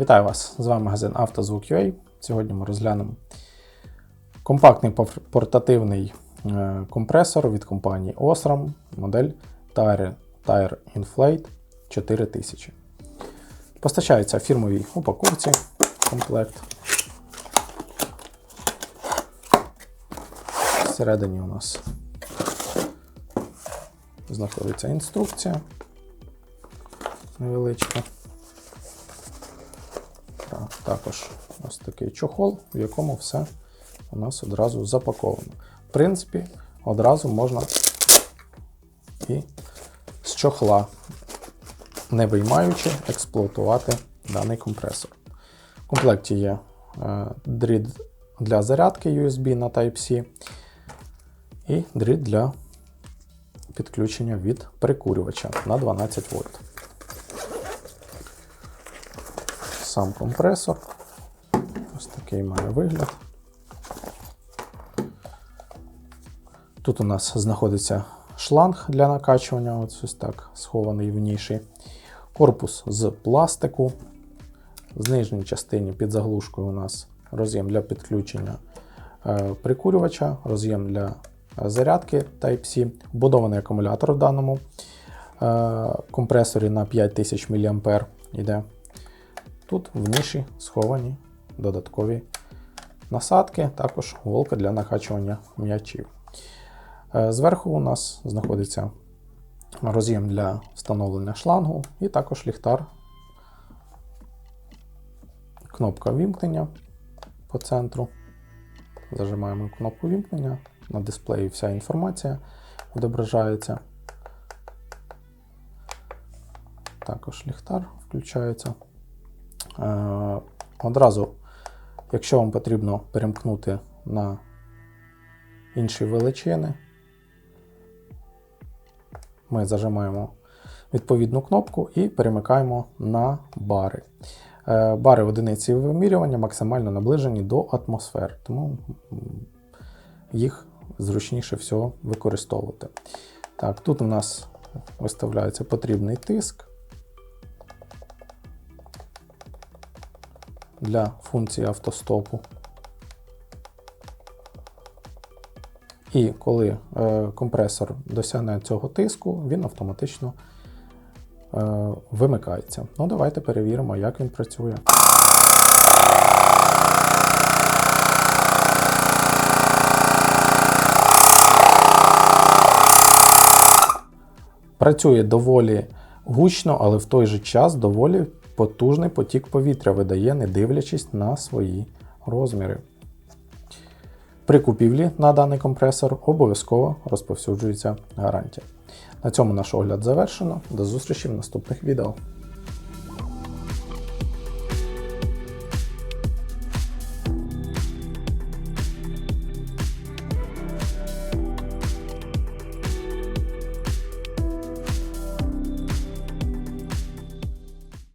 Вітаю вас! З вами магазин «Автозвук.UA». Сьогодні ми розглянемо компактний портативний е, компресор від компанії Osram, модель Tire, Tire Inflate 4000. Постачається в фірмовій упаковці комплект. Всередині у нас знаходиться інструкція невеличка. Так, також ось такий чохол, в якому все у нас одразу запаковано. В принципі, одразу можна і з чохла, не виймаючи, експлуатувати даний компресор. В комплекті є е, дріт для зарядки USB на Type-C і дріт для підключення від прикурювача на 12 вольт. Сам компресор. Ось такий має вигляд. Тут у нас знаходиться шланг для накачування, ось ось так схований в ніші. Корпус з пластику. В нижній частині під заглушкою у нас роз'єм для підключення е, прикурювача, роз'єм для зарядки Type-C, вбудований акумулятор в даному е, компресорі на 5000 мА йде. Тут в ніші сховані додаткові насадки, також голка для накачування м'ячів. Е, Зверху у нас знаходиться роз'єм для встановлення шлангу і також ліхтар. Кнопка вімкнення по центру. Зажимаємо кнопку вімкнення. На дисплеї вся інформація відображається. Також ліхтар включається. Е, Одразу, якщо вам потрібно перемкнути на інші величини, ми зажимаємо відповідну кнопку і перемикаємо на бари. Е, Бари одиниці вимірювання максимально наближені до атмосфер, тому їх зручніше всього використовувати. Так, тут у нас виставляється потрібний тиск. Для функції автостопу. І коли е, компресор досягне цього тиску, він автоматично е, вимикається. Ну, давайте перевіримо, як він працює. Працює доволі гучно, але в той же час доволі потужний потік повітря видає, не дивлячись на свої розміри. При купівлі на даний компресор обов'язково розповсюджується гарантія. На цьому наш огляд завершено. До зустрічі в наступних відео.